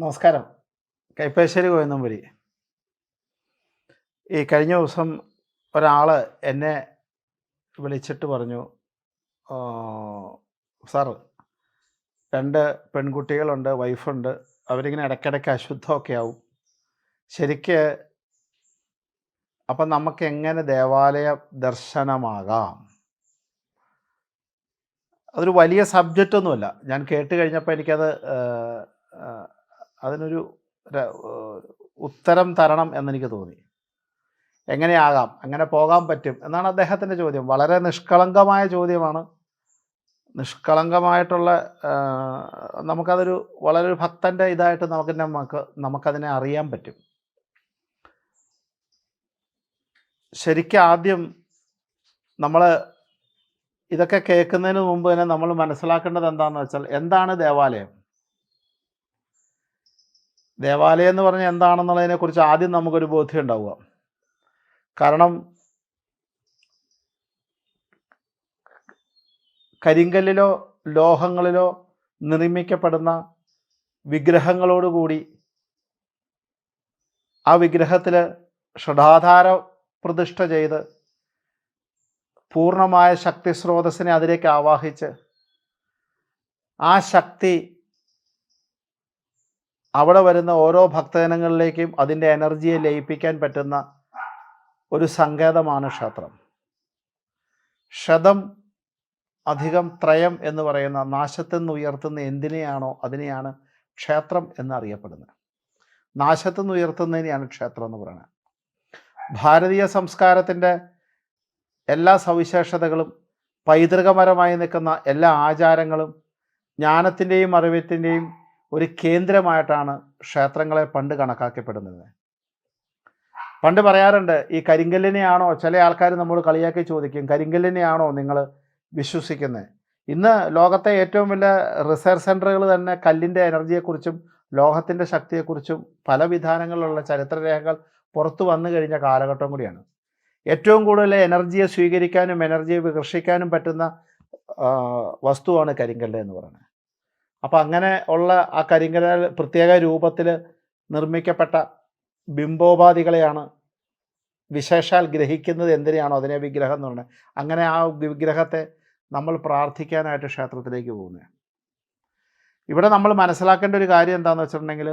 നമസ്കാരം. കൈപ്പേശ്ശേരി കോയന്നമ്പുരി ഈ കഴിഞ്ഞ ദിവസം ഒരാൾ എന്നെ വിളിച്ചിട്ട് പറഞ്ഞു സർ രണ്ട് പെൺകുട്ടികളുണ്ട് വൈഫുണ്ട്. അവരിങ്ങനെ ഇടയ്ക്കിടയ്ക്ക് അശുദ്ധമൊക്കെ ആവും. ശരിക്ക് അപ്പം നമുക്ക് എങ്ങനെ ദേവാലയ ദർശനമാകാം? അതൊരു വലിയ സബ്ജക്റ്റ് ഒന്നുമല്ല ഞാൻ കേട്ട് കഴിഞ്ഞപ്പോൾ എനിക്കത് അതിനൊരു ഉത്തരം തരണം എന്നെനിക്ക് തോന്നി. എങ്ങനെയാകാം? അങ്ങനെ പോകാൻ പറ്റും? എന്നാണ് അദ്ദേഹത്തിന്റെ ചോദ്യം. വളരെ നിഷ്കളങ്കമായ ചോദ്യമാണ്. നിഷ്കളങ്കമായിട്ടുള്ള നമുക്കതൊരു വളരെ ഒരു ഭക്തന്റെ ഇതായിട്ട് നമുക്ക് നമുക്ക് നമുക്കതിനെ അറിയാൻ പറ്റും. ശരിക്കും ആദ്യം നമ്മൾ ഇതൊക്കെ കേൾക്കുന്നതിന് മുമ്പ് തന്നെ നമ്മൾ മനസ്സിലാക്കേണ്ടത് എന്താണെന്ന് വെച്ചാൽ എന്താണ് ദേവാലയം? ദേവാലയം എന്ന് പറഞ്ഞാൽ എന്താണെന്നുള്ളതിനെ കുറിച്ച് ആദ്യം നമുക്കൊരു ബോധ്യം ഉണ്ടാവുക. കാരണം കരിങ്കല്ലിലോ ലോഹങ്ങളിലോ നിർമ്മിക്കപ്പെടുന്ന വിഗ്രഹങ്ങളോടുകൂടി ആ വിഗ്രഹത്തിൽ ഷഡാധാര പ്രതിഷ്ഠ ചെയ്ത് പൂർണമായ ശക്തി സ്രോതസ്സിനെ അതിലേക്ക് ആവാഹിച്ച് ആ ശക്തി അവിടെ വരുന്ന ഓരോ ഭക്തജനങ്ങളിലേക്കും അതിന്റെ എനർജിയെ ലയിപ്പിക്കാൻ പറ്റുന്ന ഒരു സങ്കേതമാണ് ക്ഷേത്രം. ശതം അധികം ത്രയം എന്ന് പറയുന്ന നാശത്തിൽ നിന്ന് ഉയർത്തുന്ന എന്തിനെയാണോ അതിനെയാണ് ക്ഷേത്രം എന്നറിയപ്പെടുന്നത്. നാശത്തിൽ നിന്ന് ഉയർത്തുന്നതിനെയാണ് ക്ഷേത്രം എന്ന് പറയുന്നത്. ഭാരതീയ സംസ്കാരത്തിന്റെ എല്ലാ സവിശേഷതകളും പൈതൃകപരമായി നിൽക്കുന്ന എല്ലാ ആചാരങ്ങളും ജ്ഞാനത്തിന്റെയും അറിവത്തിന്റെയും ഒരു കേന്ദ്രമായിട്ടാണ് ക്ഷേത്രങ്ങളെ പണ്ട് കണക്കാക്കപ്പെടുന്നത്. പണ്ട് പറയാറുണ്ട് ഈ കരിങ്കല്ലിനെയാണോ ചില ആൾക്കാർ നമ്മോട് കളിയാക്കി ചോദിക്കും കരിങ്കല്ലിനെയാണോ നിങ്ങൾ വിശ്വസിക്കുന്നത് ഇന്ന് ലോകത്തെ ഏറ്റവും വലിയ റിസർച്ച് സെന്ററുകൾ തന്നെ കല്ലിന്റെ എനർജിയെക്കുറിച്ചും ലോഹത്തിന്റെ ശക്തിയെക്കുറിച്ചും പല വിധാനങ്ങളിലുള്ള ചരിത്രരേഖകൾ പുറത്തു വന്നു കഴിഞ്ഞ കാലഘട്ടം കൂടിയാണ്. ഏറ്റവും കൂടുതൽ എനർജിയെ സ്വീകരിക്കാനും എനർജിയെ വികർഷിക്കാനും പറ്റുന്ന വസ്തുവാണ് കരിങ്കല്ല് എന്ന് പറയുന്നത്. അപ്പം അങ്ങനെ ഉള്ള ആ കരിങ്കല പ്രത്യേക രൂപത്തിൽ നിർമ്മിക്കപ്പെട്ട ബിംബോപാധികളെയാണ് വിശേഷാൽ ഗ്രഹിക്കുന്നത് എന്തിനെയാണോ അതിനെ വിഗ്രഹം എന്ന് പറയുന്നത്. അങ്ങനെ ആ വിഗ്രഹത്തെ നമ്മൾ പ്രാർത്ഥിക്കാനായിട്ട് ക്ഷേത്രത്തിലേക്ക് പോകുന്നത് ഇവിടെ നമ്മൾ മനസ്സിലാക്കേണ്ട ഒരു കാര്യം എന്താണെന്ന് വെച്ചിട്ടുണ്ടെങ്കിൽ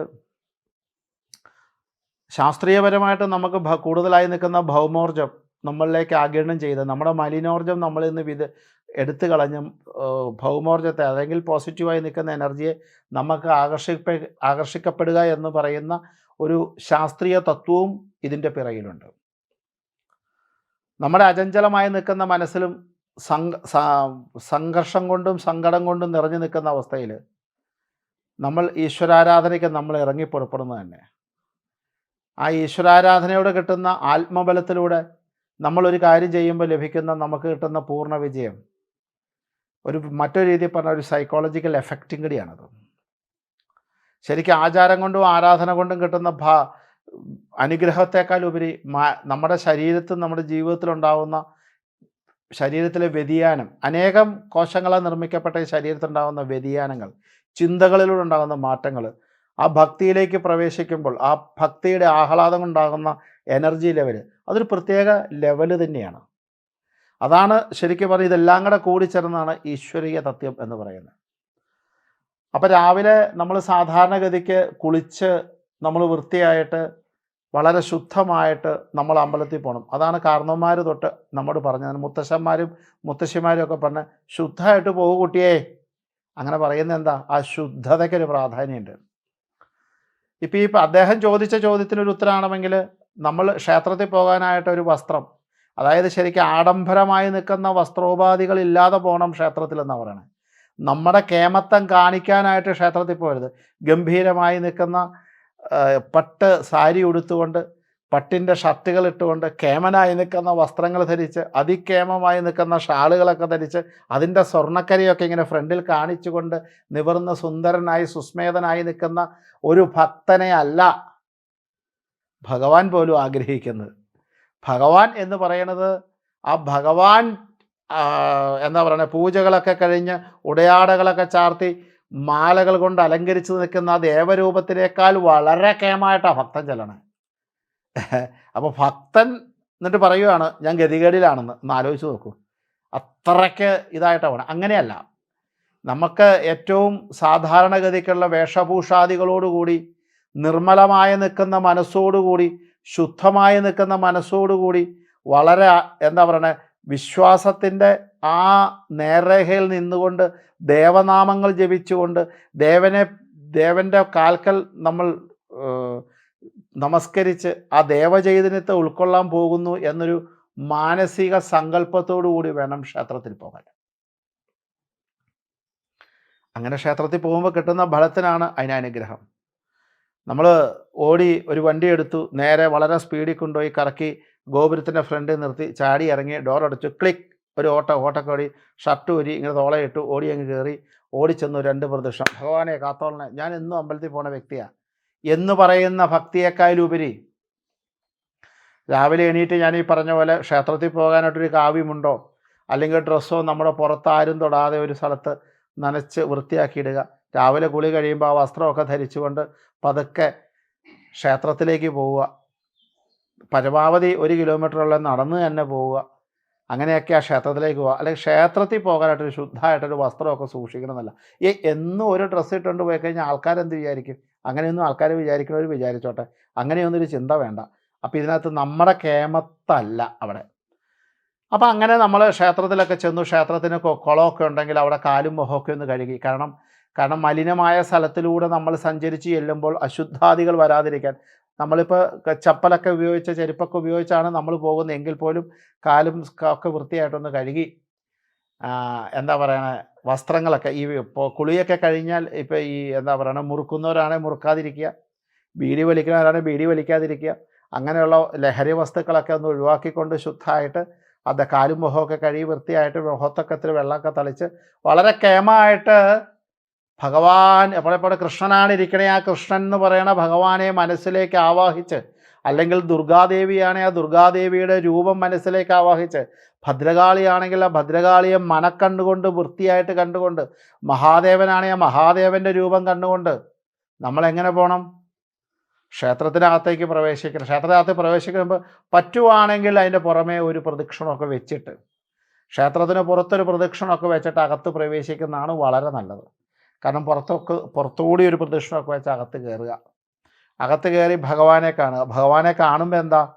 ശാസ്ത്രീയപരമായിട്ട് നമുക്ക് കൂടുതലായി നിൽക്കുന്ന ഭൗമോർജം നമ്മളിലേക്ക് ആഗിരണം ചെയ്ത് നമ്മുടെ മലിനോർജം നമ്മളിൽ നിന്ന് വിത് എടുത്തു കളഞ്ഞും ഭൗമോർജത്തെ അല്ലെങ്കിൽ പോസിറ്റീവായി നിൽക്കുന്ന എനർജിയെ നമുക്ക് ആകർഷിപ്പ ആകർഷിക്കപ്പെടുക എന്ന് പറയുന്ന ഒരു ശാസ്ത്രീയ തത്വവും ഇതിന്റെ പിറകിലുണ്ട്. നമ്മുടെ അചഞ്ചലമായി നിൽക്കുന്ന മനസ്സിലും സംഘർഷം കൊണ്ടും സങ്കടം കൊണ്ടും നിറഞ്ഞു നിൽക്കുന്ന അവസ്ഥയിൽ നമ്മൾ ഈശ്വരാരാധനയ്ക്ക് നമ്മൾ ഇറങ്ങി പുറപ്പെടുന്നത് തന്നെ. ആ ഈശ്വരാരാധനയോടെ കിട്ടുന്ന ആത്മബലത്തിലൂടെ നമ്മളൊരു കാര്യം ചെയ്യുമ്പോൾ ലഭിക്കുന്ന നമുക്ക് കിട്ടുന്ന പൂർണ വിജയം ഒരു മറ്റൊരു രീതിയിൽ പറഞ്ഞ ഒരു സൈക്കോളജിക്കൽ എഫക്റ്റും കൂടിയാണത് ശരിക്കും ആചാരം കൊണ്ടും ആരാധന കൊണ്ടും കിട്ടുന്ന ഭാ അനുഗ്രഹത്തെക്കാൾ ഉപരി നമ്മുടെ ശരീരത്തിൽ നമ്മുടെ ജീവിതത്തിലുണ്ടാവുന്ന ശരീരത്തിലെ വ്യതിയാനം അനേകം കോശങ്ങളാൽ നിർമ്മിക്കപ്പെട്ട ഈ ശരീരത്തിലുണ്ടാകുന്ന വ്യതിയാനങ്ങൾ ചിന്തകളിലൂടെ ഉണ്ടാകുന്ന മാറ്റങ്ങൾ ആ ഭക്തിയിലേക്ക് പ്രവേശിക്കുമ്പോൾ ആ ഭക്തിയുടെ ആഹ്ലാദം ഉണ്ടാകുന്ന എനർജി ലെവൽ അതൊരു പ്രത്യേക ലെവൽ തന്നെയാണ്. അതാണ് ശരിക്കും പറഞ്ഞാൽ ഇതെല്ലാം കൂടെ കൂടി ചേർന്നാണ് ഈശ്വരീയ തത്വം എന്ന് പറയുന്നത്. അപ്പം രാവിലെ നമ്മൾ സാധാരണഗതിക്ക് കുളിച്ച് നമ്മൾ വൃത്തിയായിട്ട് വളരെ ശുദ്ധമായിട്ട് നമ്മൾ അമ്പലത്തിൽ പോകണം അതാണ് കാരണവന്മാർ തൊട്ട് നമ്മോട് പറഞ്ഞത്. മുത്തശ്ശന്മാരും മുത്തശ്ശിമാരും ഒക്കെ പറഞ്ഞ് ശുദ്ധമായിട്ട് പോകു കുട്ടിയെ. അങ്ങനെ പറയുന്നത് എന്താ? ആ ശുദ്ധതയ്ക്കൊരു പ്രാധാന്യമുണ്ട്. ഇപ്പം ഈ അദ്ദേഹം ചോദിച്ച ചോദ്യത്തിനൊരു ഉത്തരമാണെങ്കിൽ നമ്മൾ ക്ഷേത്രത്തിൽ പോകാനായിട്ട് ഒരു വസ്ത്രം അതായത് ശരിക്കും ആഡംബരമായി നിൽക്കുന്ന വസ്ത്രോപാധികൾ ഇല്ലാതെ പോകണം ക്ഷേത്രത്തിൽ എന്നാണ് പറയുന്നത് നമ്മുടെ കേമത്തം കാണിക്കാനായിട്ട് ക്ഷേത്രത്തിൽ പോരുത് ഗംഭീരമായി നിൽക്കുന്ന പട്ട് സാരി ഉടുത്തുകൊണ്ട് പട്ടിന്റെ ഷർട്ടുകൾ ഇട്ടുകൊണ്ട് കേമനായി നിൽക്കുന്ന വസ്ത്രങ്ങൾ ധരിച്ച് അതിക്കേമമായി നിൽക്കുന്ന ഷാളുകളൊക്കെ ധരിച്ച് അതിന്റെ സ്വർണക്കരയൊക്കെ ഇങ്ങനെ ഫ്രണ്ടിൽ കാണിച്ചുകൊണ്ട് നിവർന്ന് സുന്ദരനായി സുസ്മേതനായി നിൽക്കുന്ന ഒരു ഭക്തനെ അല്ല ഭഗവാൻ പോലും ആഗ്രഹിക്കുന്നത്. ഭഗവാൻ എന്ന് പറയണത് ആ ഭഗവാൻ എന്താ പറയുക പൂജകളൊക്കെ കഴിഞ്ഞ് ഉടയാടകളൊക്കെ ചാർത്തി മാലകൾ കൊണ്ട് അലങ്കരിച്ച് നിൽക്കുന്ന ആ ദേവരൂപത്തിനേക്കാൾ വളരെ കേമായിട്ടാണ് ഭക്തൻ ചെല്ലണേ. അപ്പോൾ ഭക്തൻ എന്നിട്ട് പറയുകയാണ് ഞാൻ ഗതികേടിലാണെന്ന് ഒന്ന് ആലോചിച്ച് നോക്കൂ. അത്രയ്ക്ക് ഇതായിട്ടാണ് അങ്ങനെയല്ല. നമുക്ക് ഏറ്റവും സാധാരണഗതിക്കുള്ള വേഷഭൂഷാദികളോടുകൂടി നിർമ്മലമായി നിൽക്കുന്ന മനസ്സോടുകൂടി ശുദ്ധമായി നിൽക്കുന്ന മനസ്സോടുകൂടി വളരെ എന്താ പറയണേ? വിശ്വാസത്തിന്റെ ആ നേർരേഖയിൽ നിന്നുകൊണ്ട് ദേവനാമങ്ങൾ ജപിച്ചുകൊണ്ട് ദേവനെ ദേവന്റെ കാൽക്കൽ നമ്മൾ നമസ്കരിച്ച് ആ ദേവചൈതന്യത്തെ ഉൾക്കൊള്ളാൻ പോകുന്നു എന്നൊരു മാനസിക സങ്കല്പത്തോടു കൂടി വേണം ക്ഷേത്രത്തിൽ പോകാൻ. അങ്ങനെ ക്ഷേത്രത്തിൽ പോകുമ്പോൾ കിട്ടുന്ന ഫലത്തിനാണ് അതിന് അനുഗ്രഹം നമ്മൾ ഓടി ഒരു വണ്ടി എടുത്തു നേരെ വളരെ സ്പീഡിൽ കൊണ്ടുപോയി കറക്കി ഗോപുരത്തിന്റെ ഫ്രണ്ടിൽ നിർത്തി ചാടി ഇറങ്ങി ഡോർ അടച്ചു ക്ലിക്ക് ഒരു ഓട്ടോ ഓട്ട ഓട്ടക്കോടി ഷർട്ട് ഊരി ഇങ്ങനെ തോളയിട്ടു ഓടി അങ്ങ് കയറി ഓടിച്ചെന്നു രണ്ട് പ്രദക്ഷിണം. ഭഗവാനെ കാത്തോളനെ ഞാൻ എന്നും അമ്പലത്തിൽ പോണ വ്യക്തിയാണ് എന്ന് പറയുന്ന ഭക്തിയേക്കാളുപരി രാവിലെ എണീറ്റ് ഞാൻ ഈ പറഞ്ഞ പോലെ ക്ഷേത്രത്തിൽ പോകാനായിട്ടൊരു കാവ്യമുണ്ടോ അല്ലെങ്കിൽ ഡ്രസ്സോ നമ്മുടെ പുറത്താരും തൊടാതെ ഒരു സ്ഥലത്ത് നനച്ച് വൃത്തിയാക്കിയിടുക രാവിലെ കുളി കഴിയുമ്പോൾ ആ വസ്ത്രമൊക്കെ ധരിച്ചുകൊണ്ട് പതുക്കെ ക്ഷേത്രത്തിലേക്ക് പോവുക. പരമാവധി ഒരു കിലോമീറ്ററോളം നടന്ന് തന്നെ പോവുക. അങ്ങനെയൊക്കെ ആ ക്ഷേത്രത്തിലേക്ക് പോവുക. അല്ലെങ്കിൽ ക്ഷേത്രത്തിൽ പോകാനായിട്ടൊരു ശുദ്ധമായിട്ടൊരു വസ്ത്രമൊക്കെ സൂക്ഷിക്കണമെന്നല്ല. ഈ എന്നും ഒരു ഡ്രസ്സ് ഇട്ടുകൊണ്ട് പോയി കഴിഞ്ഞാൽ ആൾക്കാരെന്ത് വിചാരിക്കും? അങ്ങനെയൊന്നും ആൾക്കാർ വിചാരിക്കണവർ വിചാരിച്ചോട്ടെ. അങ്ങനെയൊന്നും ഒരു ചിന്ത വേണ്ട. അപ്പോൾ ഇതിനകത്ത് നമ്മുടെ കേമത്തല്ല അവിടെ. അപ്പോൾ അങ്ങനെ നമ്മൾ ക്ഷേത്രത്തിലൊക്കെ ചെന്നു ക്ഷേത്രത്തിന് കുളമൊക്കെ ഉണ്ടെങ്കിൽ അവിടെ കാലും മുഖമൊക്കെ ഒന്ന് കഴുകി. കാരണം കാരണം മലിനമായ സ്ഥലത്തിലൂടെ നമ്മൾ സഞ്ചരിച്ച് ചെല്ലുമ്പോൾ അശുദ്ധാദികൾ വരാതിരിക്കാൻ. നമ്മളിപ്പോൾ ചപ്പലൊക്കെ ഉപയോഗിച്ച് ചെരുപ്പൊക്കെ ഉപയോഗിച്ചാണ് നമ്മൾ പോകുന്നത്. എങ്കിൽ പോലും കാലും ഒക്കെ വൃത്തിയായിട്ടൊന്ന് കഴുകി എന്താ പറയണ വസ്ത്രങ്ങളൊക്കെ ഈ ഇപ്പോൾ കുളിയൊക്കെ കഴിഞ്ഞാൽ ഇപ്പോൾ ഈ എന്താ പറയണ മുറുക്കുന്നവരാണെങ്കിൽ മുറുക്കാതിരിക്കുക. ബീഡി വലിക്കുന്നവരാണെങ്കിൽ ബീഡി വലിക്കാതിരിക്കുക. അങ്ങനെയുള്ള ലഹരി വസ്തുക്കളൊക്കെ ഒന്ന് ഒഴിവാക്കിക്കൊണ്ട് ശുദ്ധമായിട്ട് അത് കാലും മുഖമൊക്കെ കഴുകി വൃത്തിയായിട്ട് മുഖത്തൊക്കെ ഇത്തിരി വെള്ളമൊക്കെ തളിച്ച് വളരെ കേമായിട്ട് ഭഗവാൻ എപ്പോഴെപ്പോഴും കൃഷ്ണനാണ് ഇരിക്കണേ. ആ കൃഷ്ണൻ എന്ന് പറയണ ഭഗവാനെ മനസ്സിലേക്ക് ആവാഹിച്ച് അല്ലെങ്കിൽ ദുർഗാദേവിയാണെ ആ ദുർഗാദേവിയുടെ രൂപം മനസ്സിലേക്ക് ആവാഹിച്ച് ഭദ്രകാളിയാണെങ്കിൽ ആ ഭദ്രകാളിയെ മനക്കണ്ടുകൊണ്ട് വൃത്തിയായിട്ട് കണ്ടുകൊണ്ട് മഹാദേവനാണെ ആ മഹാദേവന്റെ രൂപം കണ്ടുകൊണ്ട് നമ്മൾ എങ്ങനെ പോകണം ക്ഷേത്രത്തിനകത്തേക്ക് പ്രവേശിക്കണം ക്ഷേത്രത്തിനകത്ത് പ്രവേശിക്കുമ്പോൾ പറ്റുവാണെങ്കിൽ അതിന്റെ പുറമേ ഒരു പ്രദക്ഷിണമൊക്കെ വെച്ചിട്ട് ക്ഷേത്രത്തിന് പുറത്തൊരു പ്രദക്ഷിണമൊക്കെ വെച്ചിട്ട് അകത്ത് പ്രവേശിക്കുന്നതാണ് വളരെ നല്ലത്. കാരണം പുറത്തൊക്കെ പുറത്തുകൂടി ഒരു പ്രദക്ഷിണമൊക്കെ വെച്ച് അകത്ത് കയറുക അകത്ത് കയറി ഭഗവാനെ കാണുക. ഭഗവാനെ കാണുമ്പോൾ എന്താ?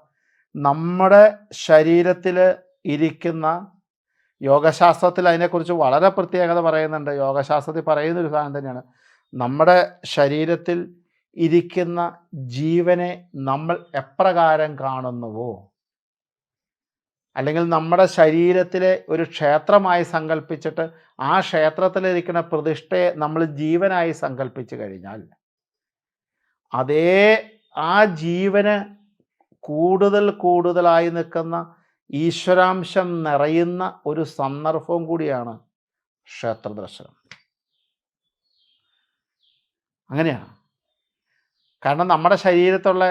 നമ്മുടെ ശരീരത്തിൽ ഇരിക്കുന്ന യോഗശാസ്ത്രത്തിൽ അതിനെക്കുറിച്ച് വളരെ പ്രത്യേകത പറയുന്നുണ്ട്. യോഗശാസ്ത്രത്തിൽ പറയുന്ന ഒരു സാധനം തന്നെയാണ്. നമ്മുടെ ശരീരത്തിൽ ഇരിക്കുന്ന ജീവനെ നമ്മൾ എപ്രകാരം കാണുന്നുവോ? അല്ലെങ്കിൽ നമ്മുടെ ശരീരത്തിലെ ഒരു ക്ഷേത്രമായി സങ്കല്പിച്ചിട്ട് ആ ക്ഷേത്രത്തിലിരിക്കുന്ന പ്രതിഷ്ഠയെ നമ്മൾ ജീവനായി സങ്കല്പിച്ചു കഴിഞ്ഞാൽ അതേ ആ ജീവന് കൂടുതൽ കൂടുതലായി നിൽക്കുന്ന ഈശ്വരാംശം നിറയുന്ന ഒരു സന്ദർഭവും കൂടിയാണ് ക്ഷേത്രദർശനം. അങ്ങനെയാണ്. കാരണം നമ്മുടെ ശരീരത്തുള്ള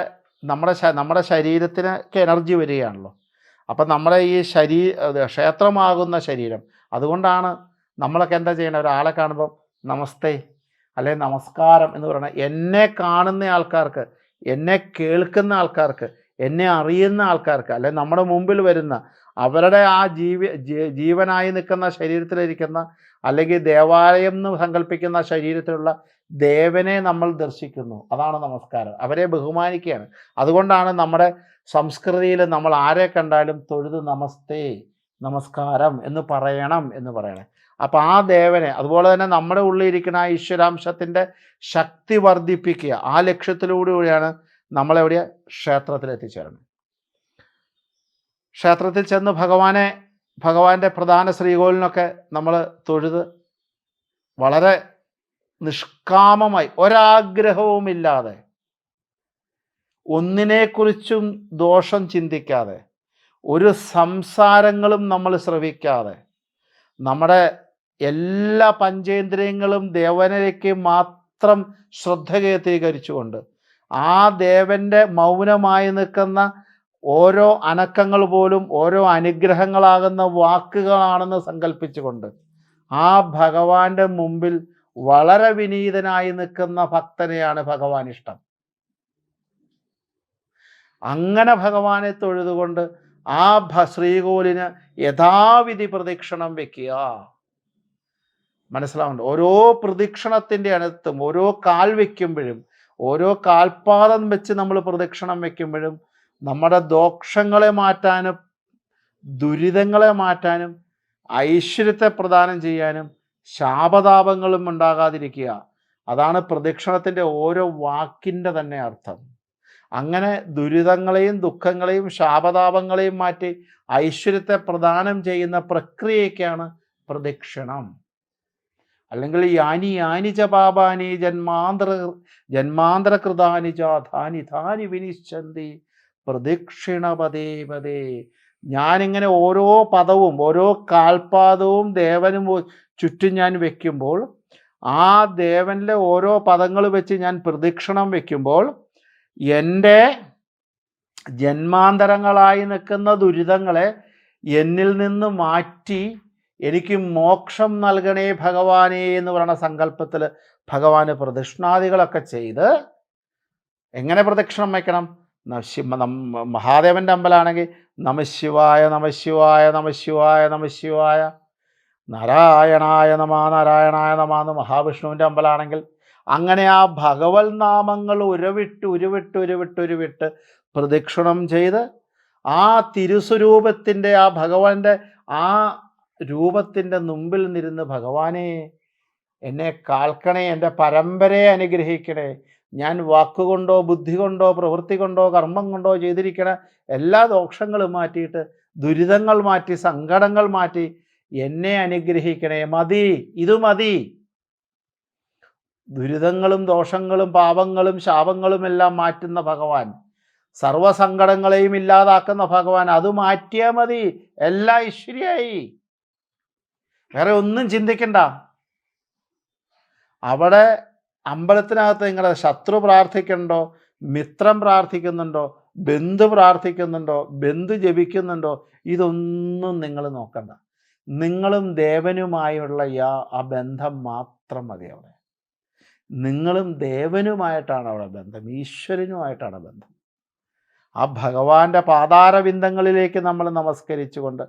നമ്മുടെ നമ്മുടെ ശരീരത്തിനൊക്കെ എനർജി വരികയാണല്ലോ. അപ്പം നമ്മുടെ ഈ ശരീ ക്ഷേത്രമാകുന്ന ശരീരം. അതുകൊണ്ടാണ് നമ്മളൊക്കെ എന്താ ചെയ്യണത് ഒരാളെ കാണുമ്പം നമസ്തേ അല്ലെ നമസ്കാരം എന്ന് പറയുന്നത് എന്നെ കാണുന്ന ആൾക്കാർക്ക് എന്നെ കേൾക്കുന്ന ആൾക്കാർക്ക് എന്നെ അറിയുന്ന ആൾക്കാർക്ക് അല്ലെ നമ്മുടെ മുമ്പിൽ വരുന്ന അവരുടെ ആ ജീവ ജീവനായി നിൽക്കുന്ന ശരീരത്തിലിരിക്കുന്ന അല്ലെങ്കിൽ ദേവാലയം എന്ന് സങ്കല്പിക്കുന്ന ശരീരത്തിലുള്ള ദേവനെ നമ്മൾ ദർശിക്കുന്നു. അതാണ് നമസ്കാരം. അവരെ ബഹുമാനിക്കുകയാണ്. അതുകൊണ്ടാണ് നമ്മുടെ സംസ്കൃതിയിൽ നമ്മൾ ആരെ കണ്ടാലും തൊഴുത് നമസ്തേ നമസ്കാരം എന്ന് പറയണം എന്ന് പറയണേ. അപ്പോൾ ആ ദേവനെ അതുപോലെ തന്നെ നമ്മുടെ ഉള്ളിൽ ഇരിക്കുന്ന ആ ഈശ്വരാംശത്തിന്റെ ശക്തി വർദ്ധിപ്പിക്കുക ആ ലക്ഷ്യത്തിലൂടെയാണ് നമ്മളെവിടെ ക്ഷേത്രത്തിൽ എത്തിച്ചേരുന്നത്. ക്ഷേത്രത്തിൽ ചെന്ന് ഭഗവാനെ ഭഗവാന്റെ പ്രധാന ശ്രീകോലിനൊക്കെ നമ്മൾ തൊഴുത് വളരെ നിഷ്കാമമായി ഒരാഗ്രഹവുമില്ലാതെ ഒന്നിനെക്കുറിച്ചും ദോഷം ചിന്തിക്കാതെ ഒരു സംസാരങ്ങളും നമ്മൾ ശ്രവിക്കാതെ നമ്മുടെ എല്ലാ പഞ്ചേന്ദ്രിയങ്ങളും ദേവനിലേക്ക് മാത്രം ശ്രദ്ധ കേന്ദ്രീകരിച്ചുകൊണ്ട് ആ ദേവന്റെ മൗനമായി നിൽക്കുന്ന ഓരോ അനക്കങ്ങൾ പോലും ഓരോ അനുഗ്രഹങ്ങളാകുന്ന വാക്കുകളാണെന്ന് സങ്കല്പിച്ചുകൊണ്ട് ആ ഭഗവാന്റെ മുമ്പിൽ വളരെ വിനീതനായി നിൽക്കുന്ന ഭക്തനെയാണ് ഭഗവാൻ ഇഷ്ടം അങ്ങനെ ഭഗവാനെ തൊഴുതുകൊണ്ട് ആ ശ്രീകോലിന് യഥാവിധി പ്രദക്ഷിണം വെക്കുക. മനസ്സിലാവുന്നുണ്ട്? ഓരോ പ്രദക്ഷിണത്തിന്റെ അടുത്തും ഓരോ കാൽ വയ്ക്കുമ്പോഴും ഓരോ കാൽപാദം വെച്ച് നമ്മൾ പ്രദക്ഷിണം വയ്ക്കുമ്പോഴും നമ്മുടെ ദോഷങ്ങളെ മാറ്റാനും ദുരിതങ്ങളെ മാറ്റാനും ഐശ്വര്യത്തെ പ്രദാനം ചെയ്യാനും ശാപതാപങ്ങളും ഉണ്ടാകാതിരിക്കുക. അതാണ് പ്രദക്ഷിണത്തിന്റെ ഓരോ വാക്കിന്റെ തന്നെ അർത്ഥം. അങ്ങനെ ദുരിതങ്ങളെയും ദുഃഖങ്ങളെയും ശാപതാപങ്ങളെയും മാറ്റി ഐശ്വര്യത്തെ പ്രദാനം ചെയ്യുന്ന പ്രക്രിയയ്ക്കാണ് പ്രദക്ഷിണം. അല്ലെങ്കിൽ യാനി യാനി ച പാപാനി ജന്മാന്തര ജന്മാന്തരകൃതാനി ച ധാനി ധാനി വിനിശ്ചന്തി പ്രദക്ഷിണ പദേ. പദേ ഞാനിങ്ങനെ ഓരോ പദവും ഓരോ കാൽപാദവും ദേവനും ചുറ്റും ഞാൻ വെക്കുമ്പോൾ ആ ദേവനിലെ ഓരോ പദങ്ങൾ വെച്ച് ഞാൻ പ്രദക്ഷിണം വെക്കുമ്പോൾ എന്റെ ജന്മാന്തരങ്ങളായി നിൽക്കുന്ന ദുരിതങ്ങളെ എന്നിൽ നിന്ന് മാറ്റി എനിക്ക് മോക്ഷം നൽകണേ ഭഗവാനേ എന്ന് പറയുന്ന സങ്കല്പത്തിൽ ഭഗവാന് പ്രദക്ഷിണാദികളൊക്കെ ചെയ്ത് എങ്ങനെ പ്രദക്ഷിണം വയ്ക്കണം? മഹാദേവന്റെ അമ്പലാണെങ്കിൽ നമശിവായ നമശിവായ നമശിവായ നമശിവായ നാരായണായ നമ നാരായണായ നമ എന്ന് മഹാവിഷ്ണുവിന്റെ അമ്പലമാണെങ്കിൽ അങ്ങനെ ആ ഭഗവത് നാമങ്ങൾ ഉരുവിട്ട് ഉരുവിട്ട് ഉരുവിട്ട് ഉരുവിട്ട് പ്രദക്ഷിണം ചെയ്ത് ആ തിരുസ്വരൂപത്തിന്റെ ആ ഭഗവാന്റെ ആ രൂപത്തിന്റെ മുമ്പിൽ നിന്ന് ഭഗവാനെ എന്നെ കാൽക്കണേ എന്റെ പരമ്പരയെ അനുഗ്രഹിക്കണേ. ഞാൻ വാക്കുകൊണ്ടോ ബുദ്ധി കൊണ്ടോ പ്രവൃത്തി കൊണ്ടോ കർമ്മം കൊണ്ടോ ചെയ്തിരിക്കണ എല്ലാ ദോഷങ്ങളും മാറ്റിയിട്ട് ദുരിതങ്ങൾ മാറ്റി സങ്കടങ്ങൾ മാറ്റി എന്നെ അനുഗ്രഹിക്കണേ. മതി ഇത് മതി. ദുരിതങ്ങളും ദോഷങ്ങളും പാപങ്ങളും ശാപങ്ങളും എല്ലാം മാറ്റുന്ന ഭഗവാൻ. സർവസങ്കടങ്ങളെയും ഇല്ലാതാക്കുന്ന ഭഗവാൻ. അത് മാറ്റിയാൽ മതി. എല്ലാ ഐശ്വര്യായി. വേറെ ഒന്നും ചിന്തിക്കണ്ട. അവിടെ അമ്പലത്തിനകത്ത് നിങ്ങളുടെ ശത്രു പ്രാർത്ഥിക്കുന്നുണ്ടോ മിത്രം പ്രാർത്ഥിക്കുന്നുണ്ടോ? ബന്ധു പ്രാർത്ഥിക്കുന്നുണ്ടോ? ബന്ധു ജപിക്കുന്നുണ്ടോ? ഇതൊന്നും നിങ്ങൾ നോക്കണ്ട. നിങ്ങളും ദേവനുമായുള്ള ആ ബന്ധം മാത്രം മതി അവിടെ. നിങ്ങളും ദേവനുമായിട്ടാണ് അവിടെ ബന്ധം ഈശ്വരനുമായിട്ടാണ് ബന്ധം. ആ ഭഗവാന്റെ പാതാരബിന്ദങ്ങളിലേക്ക് നമ്മൾ നമസ്കരിച്ചുകൊണ്ട്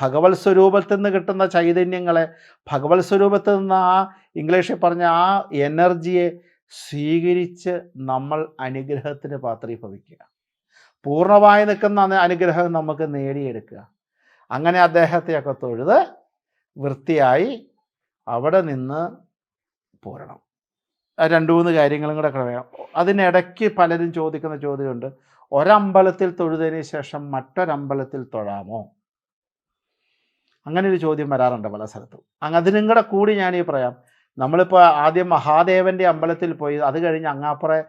ഭഗവത് സ്വരൂപത്തിൽ നിന്ന് കിട്ടുന്ന ചൈതന്യങ്ങളെ ഭഗവത് സ്വരൂപത്തിൽ നിന്ന് ആ ഇംഗ്ലീഷിൽ പറഞ്ഞ ആ എനർജിയെ സ്വീകരിച്ച് നമ്മൾ അനുഗ്രഹത്തിന് പാത്രീഭവിക്കുക. പൂർണമായി നിൽക്കുന്ന അനുഗ്രഹം നമുക്ക് നേടിയെടുക്കുക. അങ്ങനെ അദ്ദേഹത്തെയൊക്കെ തൊഴുത് വൃത്തിയായി അവിടെ നിന്ന് പോരണം. രണ്ട് മൂന്ന് കാര്യങ്ങളും കൂടെ പറയാം. അതിനിടയ്ക്ക് പലരും ചോദിക്കുന്ന ചോദ്യമുണ്ട്. ഒരമ്പലത്തിൽ തൊഴുതതിന് ശേഷം മറ്റൊരമ്പലത്തിൽ തൊഴാമോ? അങ്ങനെ ഒരു ചോദ്യം വരാറുണ്ട് പല സ്ഥലത്തും. അതിനും കൂടെ കൂടി ഞാൻ ഈ പറയാം. നമ്മളിപ്പോൾ ആദ്യം മഹാദേവന്റെ അമ്പലത്തിൽ പോയി അത് കഴിഞ്ഞ് അങ്ങാപ്പുറ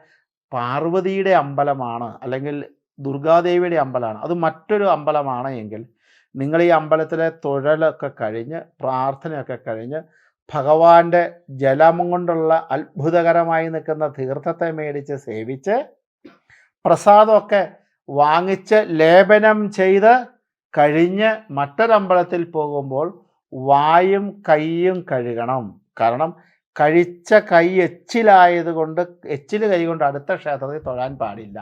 പാർവതിയുടെ അമ്പലമാണ് അല്ലെങ്കിൽ ദുർഗാദേവിയുടെ അമ്പലമാണ്. അത് മറ്റൊരു അമ്പലമാണ് എങ്കിൽ നിങ്ങൾ ഈ അമ്പലത്തിലെ തൊഴലൊക്കെ കഴിഞ്ഞ് പ്രാർത്ഥനയൊക്കെ കഴിഞ്ഞ് ഭഗവാന്റെ ജലം കൊണ്ടുള്ള അത്ഭുതകരമായി നിൽക്കുന്ന തീർത്ഥത്തെ മേടിച്ച് സേവിച്ച് പ്രസാദമൊക്കെ വാങ്ങിച്ച് ലേപനം ചെയ്ത് കഴിഞ്ഞ് മറ്റൊരമ്പലത്തിൽ പോകുമ്പോൾ വായും കൈയും കഴുകണം. കാരണം കഴിച്ച കൈ എച്ചിലായതുകൊണ്ട് എച്ചിൽ കൈ കൊണ്ട് അടുത്ത ക്ഷേത്രത്തിൽ തൊഴാൻ പാടില്ല.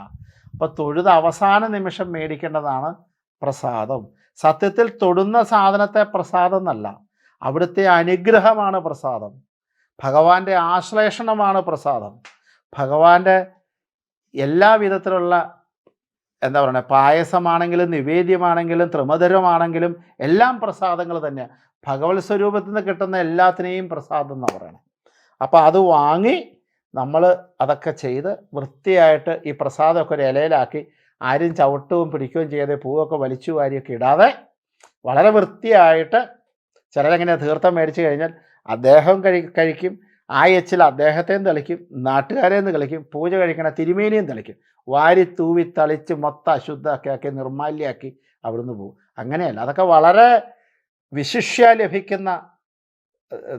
അപ്പോൾ തൊഴുത് അവസാന നിമിഷം മേടിക്കേണ്ടതാണ് പ്രസാദം. സത്യത്തിൽ തൊടുന്ന സാധനത്തെ പ്രസാദം എന്നല്ല. അവിടുത്തെ അനുഗ്രഹമാണ് പ്രസാദം. ഭഗവാന്റെ ആശ്ലേഷണമാണ് പ്രസാദം. ഭഗവാന്റെ എല്ലാ വിധത്തിലുള്ള എന്താ പറയുക പായസമാണെങ്കിലും നിവേദ്യമാണെങ്കിലും ത്രിമധുരമാണെങ്കിലും എല്ലാം പ്രസാദങ്ങൾ തന്നെയാണ് ഭഗവത് സ്വരൂപത്തിൽ നിന്ന് കിട്ടുന്ന എല്ലാത്തിനെയും പ്രസാദം എന്ന് പറയണം. അപ്പോൾ അത് വാങ്ങി നമ്മൾ അതൊക്കെ ചെയ്ത് വൃത്തിയായിട്ട് ഈ പ്രസാദമൊക്കെ ഒരു ഇലയിലാക്കി ആരും ചവിട്ടുകയും പിടിക്കുകയും ചെയ്യാതെ പൂവൊക്കെ വലിച്ചു വാരിയൊക്കെ ഇടാതെ വളരെ വൃത്തിയായിട്ട് ചിലരെങ്ങനെ തീർത്ഥം മേടിച്ചു കഴിഞ്ഞാൽ അദ്ദേഹം കഴി കഴിക്കും ആ എച്ചിൽ അദ്ദേഹത്തെയും തെളിക്കും നാട്ടുകാരെയെന്ന് കളിക്കും പൂജ കഴിക്കണ തിരുമേനിയും തെളിക്കും. വാരി തൂവി തളിച്ച് മൊത്തം അശുദ്ധമൊക്കെ ആക്കി നിർമാല്യാക്കി അവിടുന്ന് പോകും അങ്ങനെയല്ല അതൊക്കെ വളരെ വിശിഷ്യ ലഭിക്കുന്ന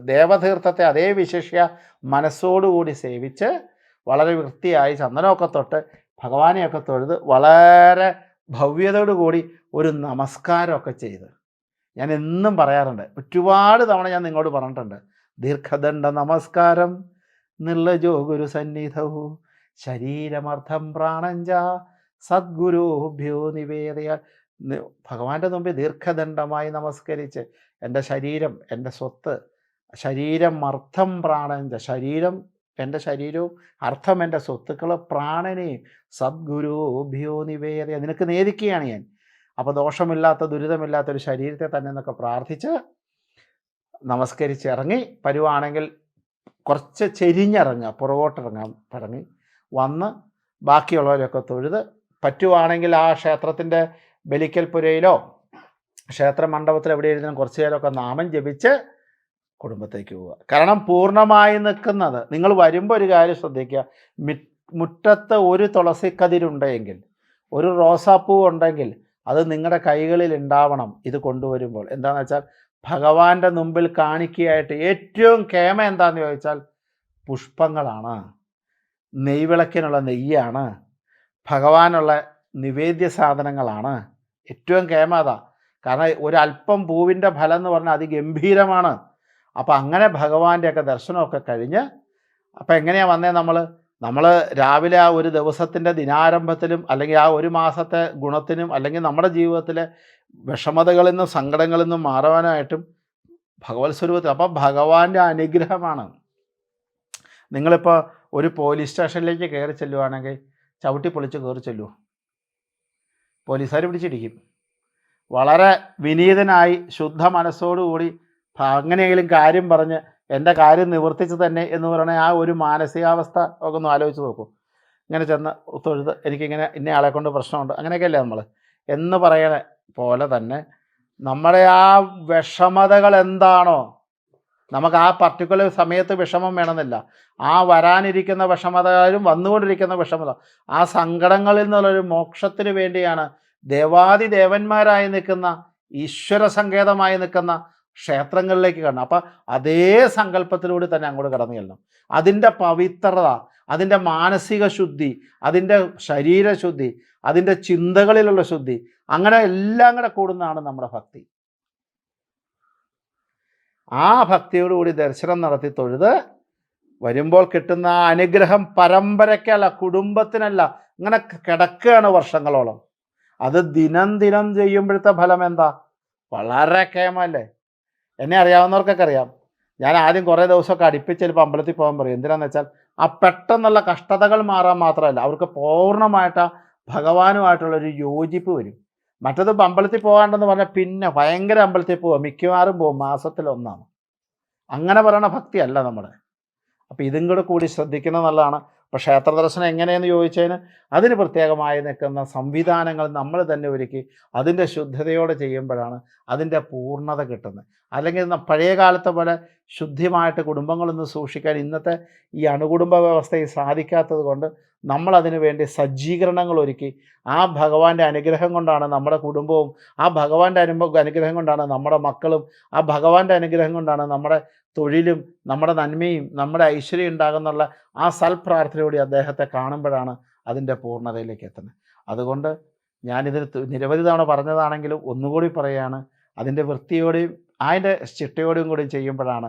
ദേവതീർത്ഥത്തെ അതേ വിശിഷ്യ മനസ്സോടുകൂടി സേവിച്ച് വളരെ വൃത്തിയായി ചന്ദനമൊക്കെ തൊട്ട് ഭഗവാനെയൊക്കെ തൊഴുത് വളരെ ഭവ്യതയോടുകൂടി ഒരു നമസ്കാരമൊക്കെ ചെയ്ത് ഞാൻ എന്നും പറയാറുണ്ട്. ഒരുപാട് തവണ ഞാൻ നിങ്ങളോട് പറഞ്ഞിട്ടുണ്ട്. ദീർഘദണ്ഡ നമസ്കാരം. നിർലജോ ഗുരു സന്നിധവു ശരീരമർത്ഥം പ്രാണഞ്ച സദ്ഗുരുഭ്യോ നിവേദയ ഭഗവാന്റെ മുമ്പിൽ ദീർഘദണ്ഡമായി നമസ്കരിച്ച് എന്റെ ശരീരം എന്റെ സ്വത്ത് ശരീരം അർത്ഥം പ്രാണഞ്ച ശരീരം എന്റെ ശരീരവും അർത്ഥം എന്റെ സ്വത്തുക്കൾ പ്രാണനെയും സദ്ഗുരുഭ്യോ നിവേദയ നിനക്ക് നേദിക്കുകയാണ് ഞാൻ. അപ്പോൾ ദോഷമില്ലാത്ത ദുരിതമില്ലാത്ത ഒരു ശരീരത്തെ തന്നെ എന്നൊക്കെ പ്രാർത്ഥിച്ച് നമസ്കരിച്ചിറങ്ങി പരുവാണെങ്കിൽ കുറച്ച് ചെരിഞ്ഞിറങ്ങുക പുറകോട്ടിറങ്ങാൻ ഇറങ്ങി വന്ന് ബാക്കിയുള്ളവരൊക്കെ തൊഴുത് പറ്റുവാണെങ്കിൽ ആ ക്ഷേത്രത്തിന്റെ ബലിക്കൽ പുരയിലോ ക്ഷേത്ര മണ്ഡപത്തിൽ എവിടെ ഇരുന്നാലും കുറച്ച് നേരമൊക്കെ നാമം ജപിച്ച് കുടുംബത്തേക്ക് പോവുക. കാരണം പൂർണമായി നിൽക്കുന്നത് നിങ്ങൾ വരുമ്പോൾ ഒരു കാര്യം ശ്രദ്ധിക്കുക മുറ്റത്ത് ഒരു തുളസിക്കതിരുണ്ടെങ്കിൽ ഒരു റോസാപ്പൂ ഉണ്ടെങ്കിൽ അത് നിങ്ങളുടെ കൈകളിൽ ഉണ്ടാവണം ഇത് കൊണ്ടുവരുമ്പോൾ. എന്താണെന്ന് വെച്ചാൽ ഭഗവാന്റെ മുമ്പിൽ കാണിക്കുകയായിട്ട് ഏറ്റവും കേമ എന്താണെന്ന് ചോദിച്ചാൽ പുഷ്പങ്ങളാണ്. നെയ്വിളക്കിനുള്ള നെയ്യാണ്. ഭഗവാനുള്ള നിവേദ്യ സാധനങ്ങളാണ്. ഏറ്റവും കേമ അതാ. കാരണം ഒരല്പം പൂവിന്റെ ഫലം എന്ന് പറഞ്ഞാൽ അതിഗംഭീരമാണ്. അപ്പം അങ്ങനെ ഭഗവാന്റെയൊക്കെ ദർശനമൊക്കെ കഴിഞ്ഞ് അപ്പം എങ്ങനെയാണ് വന്നേ നമ്മൾ നമ്മൾ രാവിലെ ആ ഒരു ദിവസത്തിന്റെ ദിനാരംഭത്തിലും അല്ലെങ്കിൽ ആ ഒരു മാസത്തെ ഗുണത്തിനും അല്ലെങ്കിൽ നമ്മുടെ ജീവിതത്തിലെ വിഷമതകളിൽ നിന്നും സങ്കടങ്ങളിൽ നിന്നും മാറുവാനായിട്ടും ഭഗവത് സ്വരൂപത്തിൽ അപ്പം ഭഗവാന്റെ അനുഗ്രഹമാണ്. നിങ്ങളിപ്പോൾ ഒരു പോലീസ് സ്റ്റേഷനിലേക്ക് കയറി ചെല്ലുവാണെങ്കിൽ ചവിട്ടി പൊളിച്ച് കയറി ചെല്ലുമോ പോലീസുകാർ പിടിച്ചിരിക്കും. വളരെ വിനീതനായി ശുദ്ധ മനസ്സോടുകൂടി അങ്ങനെയെങ്കിലും കാര്യം പറഞ്ഞ് എന്റെ കാര്യം നിവർത്തിച്ച് തന്നെ എന്ന് പറയുന്ന ആ ഒരു മാനസികാവസ്ഥ ഒക്കെ ഒന്ന് ആലോചിച്ച് നോക്കൂ. ഇങ്ങനെ ചെന്ന് തൊഴുത് എനിക്കിങ്ങനെ ഇന്ന ആളെ കൊണ്ട് പ്രശ്നമുണ്ട്. അങ്ങനെയൊക്കെയല്ലേ നമ്മൾ എന്ന് പറയണ പോലെ തന്നെ നമ്മുടെ ആ വിഷമതകൾ എന്താണോ നമുക്ക് ആ പർട്ടിക്കുലർ സമയത്ത് വിഷമം വേണമെന്നില്ല. ആ വരാനിരിക്കുന്ന വിഷമതകളും വന്നുകൊണ്ടിരിക്കുന്ന വിഷമത ആ സങ്കടങ്ങളിൽ നിന്നുള്ളൊരു മോക്ഷത്തിന് വേണ്ടിയാണ് ദേവാദി ദേവന്മാരായി നിൽക്കുന്ന ഈശ്വര സങ്കേതമായി നിൽക്കുന്ന ക്ഷേത്രങ്ങളിലേക്ക് കടണം അപ്പം അതേ സങ്കല്പത്തിലൂടെ തന്നെ അങ്ങോട്ട് കടന്നു ചെല്ലണം അതിന്റെ പവിത്രത അതിന്റെ മാനസിക ശുദ്ധി അതിന്റെ ശരീരശുദ്ധി അതിന്റെ ചിന്തകളിലുള്ള ശുദ്ധി അങ്ങനെ എല്ലാം കൂടെ കൂടുന്നതാണ് നമ്മുടെ ഭക്തി. ആ ഭക്തിയോടുകൂടി ദർശനം നടത്തി തൊഴുത് വരുമ്പോൾ കിട്ടുന്ന അനുഗ്രഹം പരമ്പരയ്ക്കല്ല കുടുംബത്തിനല്ല ഇങ്ങനെ കിടക്കുകയാണ് വർഷങ്ങളോളം. അത് ദിനം ദിനം ചെയ്യുമ്പോഴത്തെ ഫലം എന്താ? വളരെ കേമല്ലേ എന്നെ അറിയാവുന്നവർക്കൊക്കെ അറിയാം. ഞാൻ ആദ്യം കുറേ ദിവസമൊക്കെ അടുപ്പിച്ച് ചിലപ്പോൾ അമ്പലത്തിൽ പോകാൻ പറയും. എന്തിനാന്ന് വെച്ചാൽ ആ പെട്ടെന്നുള്ള കഷ്ടതകൾ മാറാൻ മാത്രമല്ല അവർക്ക് പൂർണമായിട്ട് ആ ഭഗവാനുമായിട്ടുള്ളൊരു യോജിപ്പ് വരും. മറ്റത് അമ്പലത്തിൽ പോകാണ്ടെന്ന് പറഞ്ഞാൽ പിന്നെ ഭയങ്കര അമ്പലത്തിൽ പോവുക. മിക്കവാറും പോകും മാസത്തിൽ ഒന്നാണ്. അങ്ങനെ പറയണ ഭക്തിയല്ല നമ്മുടെ അപ്പോൾ ഇതും കൂടെ കൂടി ശ്രദ്ധിക്കണം നല്ലതാണ്. ഇപ്പോൾ ക്ഷേത്ര ദർശനം എങ്ങനെയെന്ന് ചോദിച്ചതിന് അതിന് പ്രത്യേകമായി നിൽക്കുന്ന സംവിധാനങ്ങൾ നമ്മൾ തന്നെ ഒരുക്കി അതിന്റെ ശുദ്ധതയോടെ ചെയ്യുമ്പോഴാണ് അതിന്റെ പൂർണത കിട്ടുന്നത്. അല്ലെങ്കിൽ പഴയ കാലത്തെ പോലെ ശുദ്ധിമായിട്ട് കുടുംബങ്ങളൊന്നും സൂക്ഷിക്കാൻ ഇന്നത്തെ ഈ അണുകുടുംബ വ്യവസ്ഥയിൽ സാധിക്കാത്തത് കൊണ്ട് നമ്മൾ അതിനു വേണ്ടി സജ്ജീകരണങ്ങൾ ഒരുക്കി ആ ഭഗവാന്റെ അനുഗ്രഹം കൊണ്ടാണ് നമ്മുടെ കുടുംബവും ആ ഭഗവാന്റെ അനു അനുഗ്രഹം കൊണ്ടാണ് നമ്മുടെ മക്കളും ആ ഭഗവാന്റെ അനുഗ്രഹം കൊണ്ടാണ് നമ്മുടെ തൊഴിലും നമ്മുടെ നന്മയും നമ്മുടെ ഐശ്വര്യം ഉണ്ടാകുന്നുള്ള ആ സൽപ്രാർത്ഥനയോടെ അദ്ദേഹത്തെ കാണുമ്പോഴാണ് അതിന്റെ പൂർണതയിലേക്ക് എത്തുന്നത്. അതുകൊണ്ട് ഞാനിതിന് നിരവധി തവണ പറഞ്ഞതാണെങ്കിലും ഒന്നുകൂടി പറയുകയാണ് അതിന്റെ വൃത്തിയോടെയും അതിന്റെ ചിട്ടയോടെയും കൂടി ചെയ്യുമ്പോഴാണ്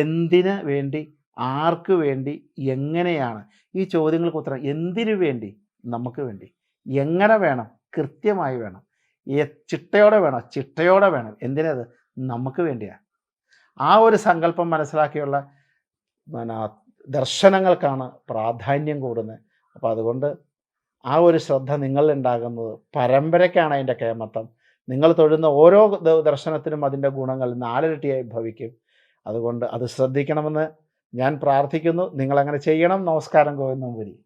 എന്തിനു വേണ്ടി ആർക്ക് വേണ്ടി എങ്ങനെയാണ്? ഈ ചോദ്യങ്ങൾക്ക് ഉത്തരം എന്തിനു വേണ്ടി? നമുക്ക് വേണ്ടി. എങ്ങനെ വേണം? കൃത്യമായി വേണം. ചിട്ടയോടെ വേണം. ചിട്ടയോടെ വേണം. എന്തിനത്? നമുക്ക് വേണ്ടിയാണ്. ആ ഒരു സങ്കല്പം മനസ്സിലാക്കിയുള്ള പിന്നെ ദർശനങ്ങൾക്കാണ് പ്രാധാന്യം കൂടുന്നത്. അപ്പോൾ അതുകൊണ്ട് ആ ഒരു ശ്രദ്ധ നിങ്ങളിലുണ്ടാകുന്നത് പരമ്പരയ്ക്കാണ് അതിന്റെ കേമത്തം നിങ്ങൾ തൊഴുന്ന ഓരോ ദർശനത്തിനും അതിന്റെ ഗുണങ്ങൾ നാലിരട്ടിയായി ഭവിക്കും. അതുകൊണ്ട് അത് ശ്രദ്ധിക്കണമെന്ന് ഞാൻ പ്രാർത്ഥിക്കുന്നു. നിങ്ങളങ്ങനെ ചെയ്യണം. നമസ്കാരം ഗോവിന്ദം പുരി